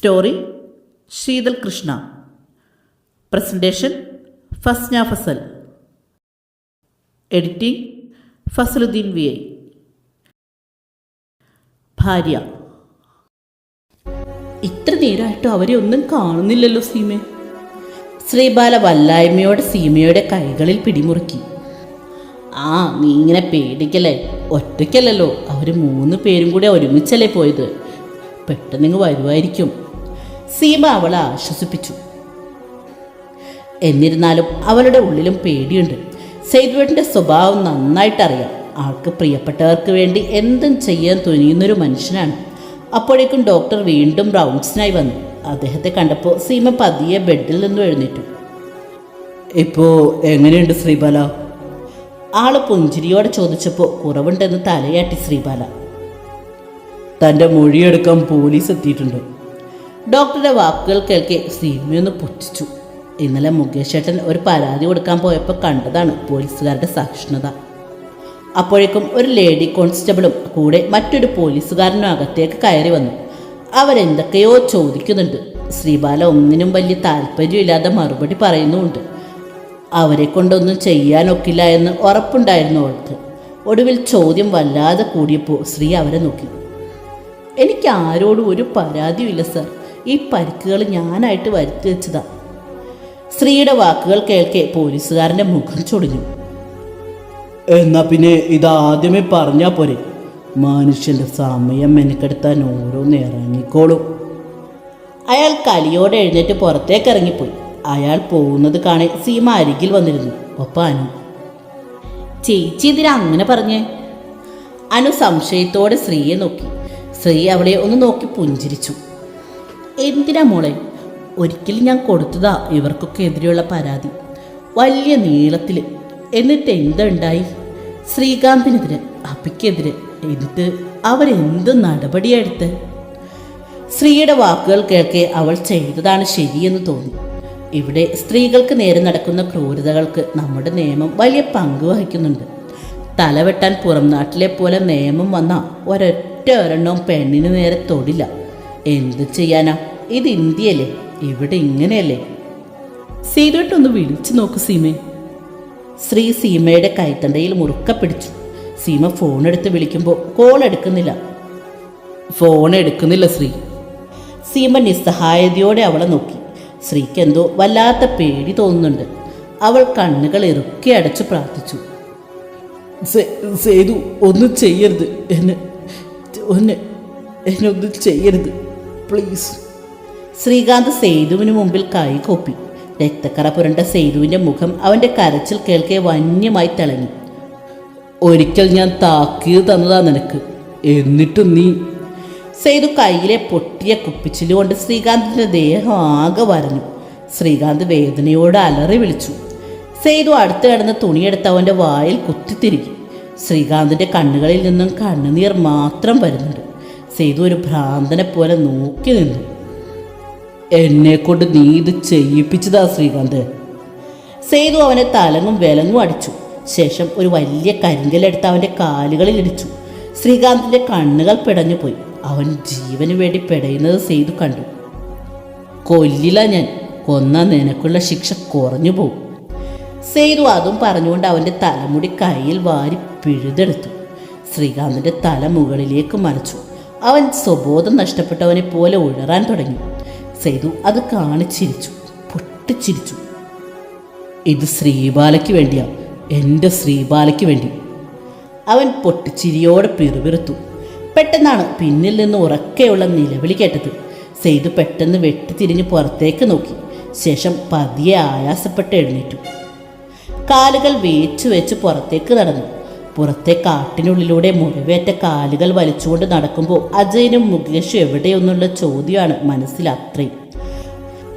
Story Sheethal Krishna. Presentation Fasna Fasal. Editing Fasaluddin V I. ഭാര്യ. ഇത്ര നേരമായിട്ടും അവരെ ഒന്നും കാണുന്നില്ലല്ലോ സീമ. ശ്രീബാല വല്ലായ്മയോടെ സീമയുടെ കൈകളിൽ പിടിമുറുക്കി. ആ നീ ഇങ്ങനെ പേടിക്കല്ലേ? ഒറ്റയ്ക്കല്ലല്ലോ. അവർ മൂന്ന് പേരും കൂടെ ഒരുമിച്ചല്ലേ പോയത്. പെട്ടെന്ന് വരുമായിരിക്കും സീമ അവളെ ആശ്വസിപ്പിച്ചു. എന്നിരുന്നാലും അവളുടെ ഉള്ളിലും പേടിയുണ്ട്. സെയ്ദ്വേട്ടിന്റെ സ്വഭാവം നന്നായിട്ടറിയാം. ആൾക്ക് പ്രിയപ്പെട്ടവർക്ക് വേണ്ടി എന്തും ചെയ്യാൻ തുനിയുന്നൊരു മനുഷ്യനാണ്. അപ്പോഴേക്കും ഡോക്ടർ വീണ്ടും റൗണ്ട്സിനായി വന്നു. അദ്ദേഹത്തെ കണ്ടപ്പോൾ സീമ പതിയെ ബെഡിൽ നിന്നും എഴുന്നേറ്റു. ഇപ്പോൾ എങ്ങനെയുണ്ട് ശ്രീബാല? ആൾ പുഞ്ചിരിയോടെ ചോദിച്ചപ്പോൾ കുറവുണ്ടെന്ന് തലയാട്ടി ശ്രീബാല. തന്റെ മൊഴിയെടുക്കാൻ പോലീസ് എത്തിയിട്ടുണ്ട്. ഡോക്ടറുടെ വാക്കുകൾ കേൾക്കെ സീമയൊന്ന് പുച്ഛിച്ചു. ഇന്നലെ മുകേഷ് ഏട്ടൻ ഒരു പരാതി കൊടുക്കാൻ പോയപ്പോൾ കണ്ടതാണ് പോലീസുകാരുടെ സഹിഷ്ണുത. അപ്പോഴേക്കും ഒരു ലേഡി കോൺസ്റ്റബിളും കൂടെ മറ്റൊരു പോലീസുകാരനും അകത്തേക്ക് കയറി വന്നു. അവരെന്തൊക്കെയോ ചോദിക്കുന്നുണ്ട്. ശ്രീബാല ഒന്നിനും വലിയ താല്പര്യമില്ലാതെ മറുപടി പറയുന്നുമുണ്ട്. അവരെ കൊണ്ടൊന്നും ചെയ്യാനൊക്കില്ല എന്ന് ഉറപ്പുണ്ടായിരുന്നു അവൾക്ക് ഒടുവിൽ ചോദ്യം വല്ലാതെ കൂടിയപ്പോൾ ശ്രീ അവരെ നോക്കി. എനിക്ക് ആരോടും ഒരു പരാതിയുമില്ല സർ. ഈ പരിക്കുകൾ ഞാനായിട്ട് വരുത്തി വെച്ചതാ. സ്ത്രീയുടെ വാക്കുകൾ കേൾക്കെ പോലീസുകാരന്റെ മുഖം ചൊടിഞ്ഞു. എന്നാ പിന്നെ ഇതാദ്യമേ പറഞ്ഞാ പോരെ. മനുഷ്യന്റെ സമയം മെനക്കെടുത്താൻ ഓരോന്ന് ഇറങ്ങിക്കോളും. അയാൾ കലിയോടെ എഴുന്നേറ്റ് പുറത്തേക്ക് ഇറങ്ങിപ്പോയി അയാൾ പോകുന്നത് കാണെ സീമ അരികിൽ വന്നിരുന്നു. ഒപ്പം അനു. ചേച്ചി എന്തിനാ അങ്ങനെ പറഞ്ഞേ? അനു സംശയത്തോടെ സ്ത്രീയെ നോക്കി. സ്ത്രീ അവളെ ഒന്ന് നോക്കി പുഞ്ചിരിച്ചു. എന്തിനാ മോളെ? ഒരിക്കലും ഞാൻ കൊടുത്തതാ ഇവർക്കൊക്കെ എതിരെയുള്ള പരാതി. വലിയ നീളത്തിൽ എന്നിട്ട് എന്തുണ്ടായി ശ്രീകാന്തിനെതിരെ അപ്പിക്കെതിരെ എന്നിട്ട് അവരെന്ത് നടപടിയെടുത്ത് സ്ത്രീയുടെ വാക്കുകൾ കേൾക്കെ അവൾ ചെയ്തതാണ് ശരിയെന്ന് തോന്നി. ഇവിടെ സ്ത്രീകൾക്ക് നേരെ നടക്കുന്ന ക്രൂരതകൾക്ക് നമ്മുടെ നിയമം വലിയ പങ്ക് വഹിക്കുന്നുണ്ട്. തലവെട്ടാൻ പുറം നാട്ടിലെ പോലെ നിയമം വന്ന ഒരൊറ്റ ഒരെണ്ണവും പെണ്ണിന് നേരെ തൊടില്ല. എന്ത് ചെയ്യാനാ? ഇത് ഇന്ത്യയല്ലേ? ഇവിടെ ഇങ്ങനെയല്ലേ? സീതോട്ടൊന്ന് വിളിച്ചു നോക്ക് സീമേ. ശ്രീ സീമയുടെ കൈത്തണ്ടയിൽ മുറുക്ക പിടിച്ചു. സീമ ഫോൺ എടുത്ത് വിളിക്കുമ്പോൾ കോൾ എടുക്കുന്നില്ല. ഫോൺ എടുക്കുന്നില്ല ശ്രീ. സീമ നിസ്സഹായതയോടെ അവളെ നോക്കി. ശ്രീക്ക് എന്തോ വല്ലാത്ത പേടി തോന്നുന്നുണ്ട്. അവൾ കണ്ണുകൾ ഇറുക്കി അടച്ച് പ്രാർത്ഥിച്ചു. സേതു ഒന്നും ചെയ്യരുത്. എന്നെ ഒന്ന് എന്നെ ഒന്നും ചെയ്യരുത്. പ്ലീസ് ശ്രീകാന്ത് സേതുവിന് മുമ്പിൽ കൈ കോപ്പി. രക്തക്കറ പുരണ്ട സേതുവിന്റെ മുഖം അവന്റെ കരച്ചിൽ കേൾക്കെ വന്യമായി തിളങ്ങി. ഒരിക്കൽ ഞാൻ താക്കീത് തന്നതാ നിനക്ക്. എന്നിട്ടും നീ? സേതു കയ്യിലെ പൊട്ടിയ കുപ്പിച്ചിലുകൊണ്ട് ശ്രീകാന്തിന്റെ ദേഹം ആകെ വരഞ്ഞു. ശ്രീകാന്ത് വേദനയോട് അലറി വിളിച്ചു. സേതു അടുത്ത് കിടന്ന് തുണിയെടുത്ത് അവന്റെ വായിൽ കുത്തിത്തിരുകി ശ്രീകാന്തിന്റെ കണ്ണുകളിൽ നിന്നും കണ്ണുനീർ മാത്രം വരുന്നുണ്ട്. സേതു ഒരു ഭ്രാന്തനെ പോലെ നോക്കി നിന്നു. എന്നെ കൊണ്ട് നീ ഇത് ചെയ്യിപ്പിച്ചതാ ശ്രീകാന്ത്. സേതു അവനെ തലങ്ങും വിലങ്ങും അടിച്ചു. ശേഷം ഒരു വലിയ കരിങ്കലെടുത്ത് അവന്റെ കാലുകളിൽ ഇടിച്ചു. ശ്രീകാന്തിന്റെ കണ്ണുകൾ പിടഞ്ഞു പോയി. അവൻ ജീവന് വേണ്ടി പിടയുന്നത് സേതു കണ്ടു. കൊല്ലില്ല ഞാൻ. കൊന്ന നിനക്കുള്ള ശിക്ഷ കുറഞ്ഞു പോകും സേതു അതും പറഞ്ഞുകൊണ്ട് അവന്റെ തലമുടി കയ്യിൽ വാരി പിഴുതെടുത്തു. ശ്രീകാന്തിന്റെ തല മുകളിലേക്ക് മറിച്ചു. അവൻ സ്വബോധം നഷ്ടപ്പെട്ടവനെ പോലെ ഉഴറാൻ തുടങ്ങി. സേതു അത് കാണിച്ചിരിച്ചു. പൊട്ടിച്ചിരിച്ചു. ഇത് ശ്രീബാലയ്ക്ക് വേണ്ടിയാ. എന്റെ ശ്രീബാലയ്ക്ക് വേണ്ടി. അവൻ പൊട്ടിച്ചിരിയോടെ പിറുപിറുത്തു. പെട്ടെന്നാണ് പിന്നിൽ നിന്ന് ഉറക്കെയുള്ള നിലവിളി കേട്ടത്. സെയ്തു പെട്ടെന്ന് വെട്ടിത്തിരിഞ്ഞ് പുറത്തേക്ക് നോക്കി. ശേഷം പതിയെ ആയാസപ്പെട്ട് എഴുന്നേറ്റു. കാലുകൾ വേച്ചു വെച്ച് പുറത്തേക്ക് നടന്നു. പുറത്തെ കാട്ടിനുള്ളിലൂടെ മുറിവേറ്റ കാലുകൾ വലിച്ചുകൊണ്ട് നടക്കുമ്പോൾ അജയനും മുകേഷും എവിടെയൊന്നുള്ള ചോദ്യമാണ് മനസ്സിൽ അത്രയും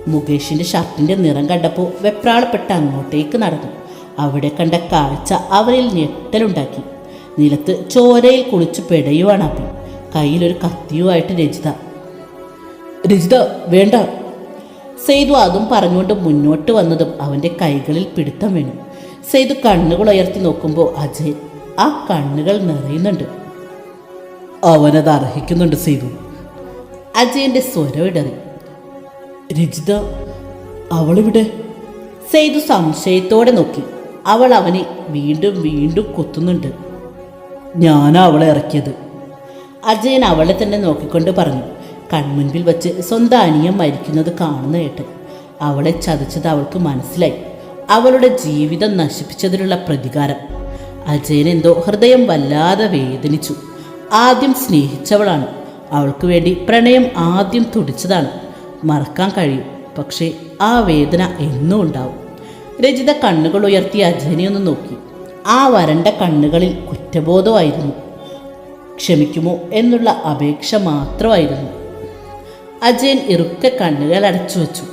മുകേഷിന്റെ ഷർട്ടിന്റെ നിറം കണ്ടപ്പോൾ വെപ്രാളപ്പെട്ട് അങ്ങോട്ടേക്ക് നടന്നു. അവിടെ കണ്ട കാഴ്ച അവരിൽ ഞെട്ടലുണ്ടാക്കി. നിലത്ത് ചോരയിൽ കുളിച്ച് പെടയുവാണ് അപ്പി കയ്യിലൊരു കത്തിയുമായിട്ട് രജിത രജിത വേണ്ട. സെയ്തു അതും പറഞ്ഞുകൊണ്ട് മുന്നോട്ട് വന്നതും അവന്റെ കൈകളിൽ പിടുത്തം വീണു. സെയ്തു കണ്ണുകൾ ഉയർത്തി നോക്കുമ്പോൾ അജയ് ആ കണ്ണുകൾ നിറയുന്നുണ്ട്. അവനത് അർഹിക്കുന്നുണ്ട് സേതു. അജയന്റെ സ്വരം ഇടറി. രജിത അവളിവിടെ? സെയ്തു സംശയത്തോടെ നോക്കി. അവൾ അവനെ വീണ്ടും വീണ്ടും കുത്തുന്നുണ്ട്. ഞാനാ അവളെ ഇറക്കിയത്. അജയൻ അവളെ തന്നെ നോക്കിക്കൊണ്ട് പറഞ്ഞു. കൺമുൻപിൽ വച്ച് സ്വന്തം അനിയൻ മരിക്കുന്നത് കാണുന്ന കേട്ട് അവളെ ചതിച്ചത് അവൾക്ക് മനസ്സിലായി. അവളുടെ ജീവിതം നശിപ്പിച്ചതിലുള്ള പ്രതികാരം. അജയൻ എന്തോ ഹൃദയം വല്ലാതെ വേദനിച്ചു. ആദ്യം സ്നേഹിച്ചവളാണ്. അവൾക്ക് വേണ്ടി പ്രണയം ആദ്യം തുടിച്ചതാണ്. മറക്കാൻ കഴിയും. പക്ഷേ ആ വേദന എന്നും ഉണ്ടാവും. രചിത കണ്ണുകൾ ഉയർത്തി അജയനെ ഒന്ന് നോക്കി. ആ വരണ്ട കണ്ണുകളിൽ കുറ്റബോധമായിരുന്നു. ക്ഷമിക്കുമോ എന്നുള്ള അപേക്ഷ മാത്രമായിരുന്നു. അജയൻ ഇറുക്ക കണ്ണുകൾ അടച്ചു വച്ചു.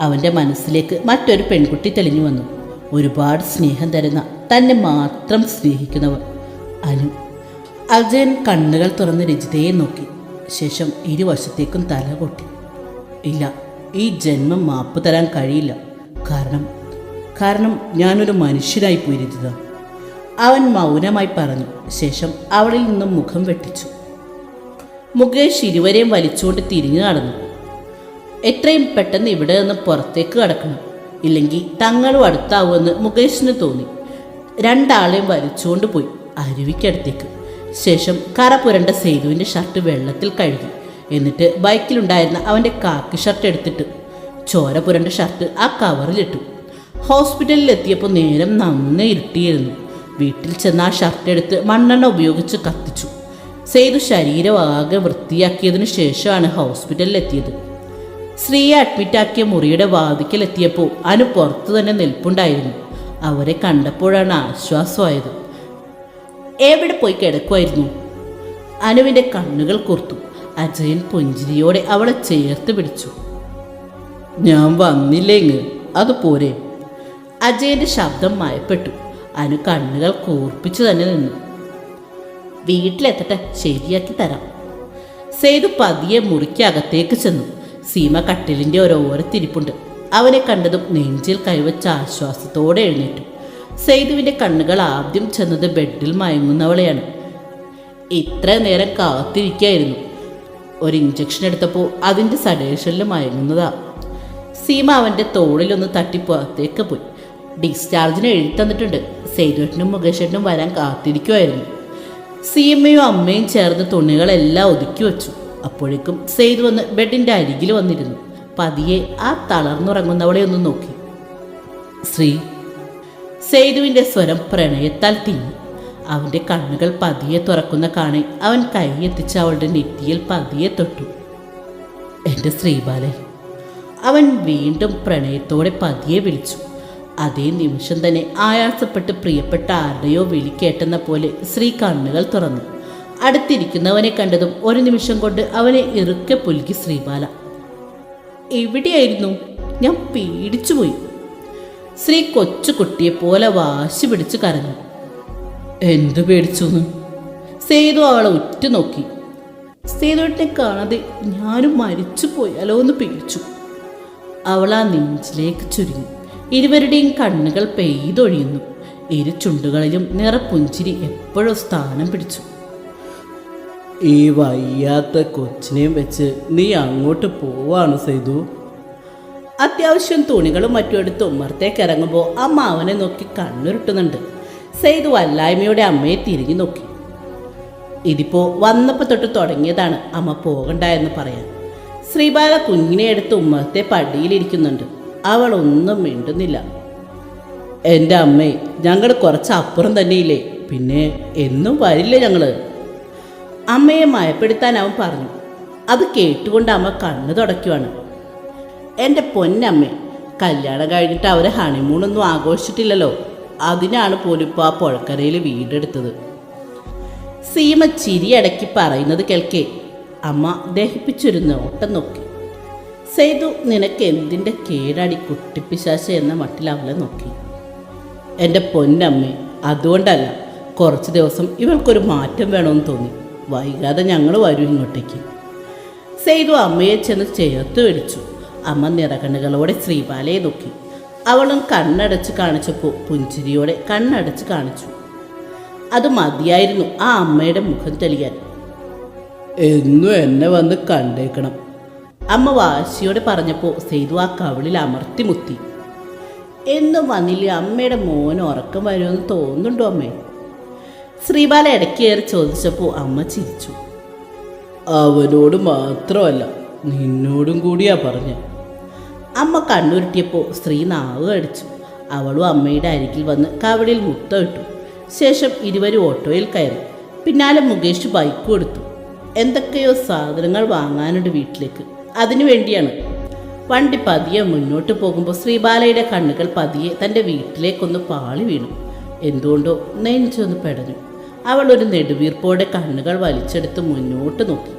അവന്റെ മനസ്സിലേക്ക് മറ്റൊരു പെൺകുട്ടി തെളിഞ്ഞു വന്നു. ഒരുപാട് സ്നേഹം തരുന്ന തന്നെ മാത്രം സ്നേഹിക്കുന്നവർ. അനു അജയൻ കണ്ണുകൾ തുറന്ന് രജിതയെ നോക്കി. ശേഷം ഇരുവശത്തേക്കും തല കൊട്ടി. ഇല്ല ഈ ജന്മം മാപ്പ് തരാൻ കഴിയില്ല. കാരണം കാരണം ഞാനൊരു മനുഷ്യനായി പോയി രജിത അവൻ മൗനമായി പറഞ്ഞു. ശേഷം അവളിൽ നിന്നും മുഖം വെട്ടിച്ചു. മുകേഷ് ഇരുവരെയും വലിച്ചുകൊണ്ട് തിരിഞ്ഞു നടന്നു. എത്രയും പെട്ടെന്ന് ഇവിടെ നിന്ന് പുറത്തേക്ക് കടക്കണം. ഇല്ലെങ്കിൽ തങ്ങളും അടുത്താവുമെന്ന് മുകേഷിന് തോന്നി. രണ്ടാളെയും വലിച്ചുകൊണ്ട് പോയി അരുവിക്കടുത്തേക്ക്. ശേഷം കറ പുരണ്ട സേതുവിന്റെ ഷർട്ട് വെള്ളത്തിൽ കഴുകി. എന്നിട്ട് ബൈക്കിലുണ്ടായിരുന്ന അവന്റെ കാക്കി ഷർട്ട് എടുത്തിട്ട് ചോര പുരണ്ട ഷർട്ട് ആ കവറിലിട്ടു. ഹോസ്പിറ്റലിൽ എത്തിയപ്പോൾ നേരം നന്നേ ഇരുട്ടിയിരുന്നു. വീട്ടിൽ ചെന്ന് ആ ഷർട്ട് എടുത്ത് മണ്ണെണ്ണ ഉപയോഗിച്ച് കത്തിച്ചു. സേതു ശരീരം ആകെ വൃത്തിയാക്കിയതിനു ശേഷമാണ് ഹോസ്പിറ്റലിൽ എത്തിയത് സ്ത്രീയെ അഡ്മിറ്റാക്കിയ മുറിയുടെ വാതിക്കലെത്തിയപ്പോൾ അനു പുറത്തു തന്നെ നിൽപ്പുണ്ടായിരുന്നു. അവരെ കണ്ടപ്പോഴാണ് ആശ്വാസമായത്. എവിടെ പോയി കിടക്കുമായിരുന്നു അനുവിന്റെ കണ്ണുകൾ കുർത്തു. അജയൻ പുഞ്ചിരിയോടെ അവളെ ചേർത്ത് പിടിച്ചു. ഞാൻ വന്നില്ലേങ്ങ് അത് പോരെ. അജയന്റെ ശബ്ദം മയപ്പെട്ടു. അനു കണ്ണുകൾ കൂർപ്പിച്ചു തന്നെ നിന്നു. വീട്ടിലെത്തട്ടെ ശരിയാക്കി തരാം. സേതു പതിയെ മുറിക്കകത്തേക്ക് ചെന്നു. സീമ കട്ടിലിന്റെ ഓരോരത്തിരിപ്പുണ്ട് അവനെ കണ്ടതും നെഞ്ചിൽ കൈവച്ച ആശ്വാസത്തോടെ എഴുന്നേറ്റു. സെയ്തുവിന്റെ കണ്ണുകൾ ആദ്യം ചെന്നത് ബെഡിൽ മയങ്ങുന്നവളെയാണ്. ഇത്ര നേരം കാത്തിരിക്കായിരുന്നു. ഒരു ഇഞ്ചക്ഷൻ എടുത്തപ്പോൾ അതിന്റെ സഡേഷനിൽ മയങ്ങുന്നതാ. സീമ അവന്റെ തോളിലൊന്ന് തട്ടി പുറത്തേക്ക് പോയി. ഡിസ്ചാർജിന് എഴുതി തന്നിട്ടുണ്ട്. സേതുവേട്ടനും മുകേഷേട്ടനും വരാൻ കാത്തിരിക്കുമായിരുന്നു സീമയും അമ്മയും ചേർന്ന് തുണികളെല്ലാം ഒതുക്കി വെച്ചു. അപ്പോഴേക്കും സെയ്തു വന്ന് ബെഡിന്റെ അരികിൽ വന്നിരുന്നു. പതിയെ ആ തളർന്നുറങ്ങുന്നവളെ ഒന്ന് നോക്കി. ശ്രീ സേതുവിന്റെ സ്വരം പ്രണയത്താൽ തിങ്ങി അവന്റെ കണ്ണുകൾ പതിയെ തുറക്കുന്ന കാണെ അവൻ കൈയെത്തിച്ച് അവളുടെ നെറ്റിയിൽ പതിയെ തൊട്ടു. എന്റെ ശ്രീബാലൻ അവൻ വീണ്ടും പ്രണയത്തോടെ പതിയെ വിളിച്ചു. അതേ നിമിഷം തന്നെ ആയാസപ്പെട്ട് പ്രിയപ്പെട്ട ആരുടെയോ വിളി കേട്ടെന്ന പോലെ ശ്രീ കണ്ണുകൾ തുറന്നു. അടുത്തിരിക്കുന്നവനെ കണ്ടതും ഒരു നിമിഷം കൊണ്ട് അവനെ ഇറുക്കെ പുലുക്കി ശ്രീബാല. എവിടെയായിരുന്നു? ഞാൻ പേടിച്ചുപോയി. ശ്രീ കൊച്ചുകുട്ടിയെ പോലെ വാശി പിടിച്ച് കരഞ്ഞു. എന്തു പേടിച്ചു സേതു അവളെ ഉറ്റുനോക്കി. സേതുവിനെ കാണാതെ ഞാനും മരിച്ചു പോയാലോ എന്ന് പേടിച്ചു. അവൾ ആ നെഞ്ചിലേക്ക് ചുരുങ്ങി. ഇരുവരുടെയും കണ്ണുകൾ പെയ്തൊഴിയുന്നു. ഇരു ചുണ്ടുകളിലും നിറപ്പുഞ്ചിരി എപ്പോഴും സ്ഥാനം പിടിച്ചു. ഈ വയ്യാത്ത കൊച്ചിനെയും വെച്ച് നീ അങ്ങോട്ട് പോവാണ് സേതു അത്യാവശ്യം തുണികളും മറ്റും എടുത്ത് ഉമ്മറത്തേക്ക് ഇറങ്ങുമ്പോൾ അമ്മ അവനെ നോക്കി കണ്ണുരുട്ടുന്നുണ്ട്. സെയ്തു വല്ലായ്മയുടെ അമ്മയെ തിരിഞ്ഞു നോക്കി. ഇതിപ്പോ വന്നപ്പോൾ തൊട്ട് തുടങ്ങിയതാണ് അമ്മ പോകണ്ട എന്ന് പറയാൻ. ശ്രീബാല കുഞ്ഞിനെ എടുത്ത് ഉമ്മറത്തെ പടിയിലിരിക്കുന്നുണ്ട്. അവൾ ഒന്നും മിണ്ടുന്നില്ല. എന്റെ അമ്മേ ഞങ്ങൾ കുറച്ച് അപ്പുറം തന്നെയില്ലേ? പിന്നെ എന്നും വരില്ലേ ഞങ്ങൾ? അമ്മയെ മയപ്പെടുത്താൻ അവൻ പറഞ്ഞു. അത് കേട്ടുകൊണ്ട് അമ്മ കണ്ണു തുടയ്ക്കുവാണ്. എന്റെ പൊന്നമ്മേ കല്യാണം കഴിഞ്ഞിട്ട് അവരെ ഹണിമൂണൊന്നും ആഘോഷിച്ചിട്ടില്ലല്ലോ. അതിനാണ് പോലും ഇപ്പോൾ ആ പുഴക്കരയിൽ വീടെടുത്തത്. സീമ ചിരിയടക്കി പറയുന്നത് കേൾക്കേ. അമ്മ ദഹിപ്പിച്ചൊരു നോട്ടം നോക്കി. സേതു നിനക്ക് എന്തിന്റെ കേടാടി കുട്ടിപ്പിശാശ എന്ന മട്ടിൽ അവളെ നോക്കി. എന്റെ പൊന്നമ്മേ അതുകൊണ്ടല്ല കുറച്ച് ദിവസം ഇവൾക്കൊരു മാറ്റം വേണമെന്ന് തോന്നി. വൈകാതെ ഞങ്ങൾ വരും ഇങ്ങോട്ടേക്ക്. സെയ്തു അമ്മയെ ചെന്ന് ചേർത്ത് വിളിച്ചു അമ്മ നിറകണ്ണുകളോടെ ശ്രീബാലയെ നോക്കി. അവളും കണ്ണടച്ച് കാണിച്ചപ്പോൾ പുഞ്ചിരിയോടെ കണ്ണടച്ച് കാണിച്ചു. അത് മതിയായിരുന്നു ആ അമ്മയുടെ മുഖം തെളിയാൻ. എന്നും എന്നെ വന്ന് കണ്ടേക്കണം. അമ്മ വാശിയോടെ പറഞ്ഞപ്പോൾ സെയ്തു ആ കവിളിൽ അമർത്തിമുത്തി എന്നും വന്നില്ലേ അമ്മയുടെ മോൻ ഉറക്കം വരുമെന്ന് തോന്നുന്നുണ്ടോ അമ്മേ? ശ്രീബാല ഇടയ്ക്ക് കയറി ചോദിച്ചപ്പോൾ അമ്മ ചിരിച്ചു. അവനോട് മാത്രമല്ല നിന്നോടും കൂടിയാ പറഞ്ഞ അമ്മ കണ്ണുരുട്ടിയപ്പോൾ സ്ത്രീ നാവ് കടിച്ചു. അവളും അമ്മയുടെ അരികിൽ വന്ന് കവടിൽ മുത്തമിട്ടു ശേഷം ഇരുവരും ഓട്ടോയിൽ കയറി. പിന്നാലെ മുകേഷ് ബൈക്ക് കൊടുത്തു. എന്തൊക്കെയോ സാധനങ്ങൾ വാങ്ങാനുണ്ട് വീട്ടിലേക്ക്. അതിനു വേണ്ടിയാണ്. വണ്ടി പതിയെ മുന്നോട്ട് പോകുമ്പോൾ ശ്രീബാലയുടെ കണ്ണുകൾ പതിയെ തന്റെ വീട്ടിലേക്കൊന്ന് പാളി വീണു. എന്തുകൊണ്ടോ നെഞ്ചൊന്ന് പെടഞ്ഞു. അവൾ ഒരു നെടുവീർപ്പോടെ കണ്ണുകൾ വലിച്ചെടുത്ത് മുന്നോട്ട് നോക്കി.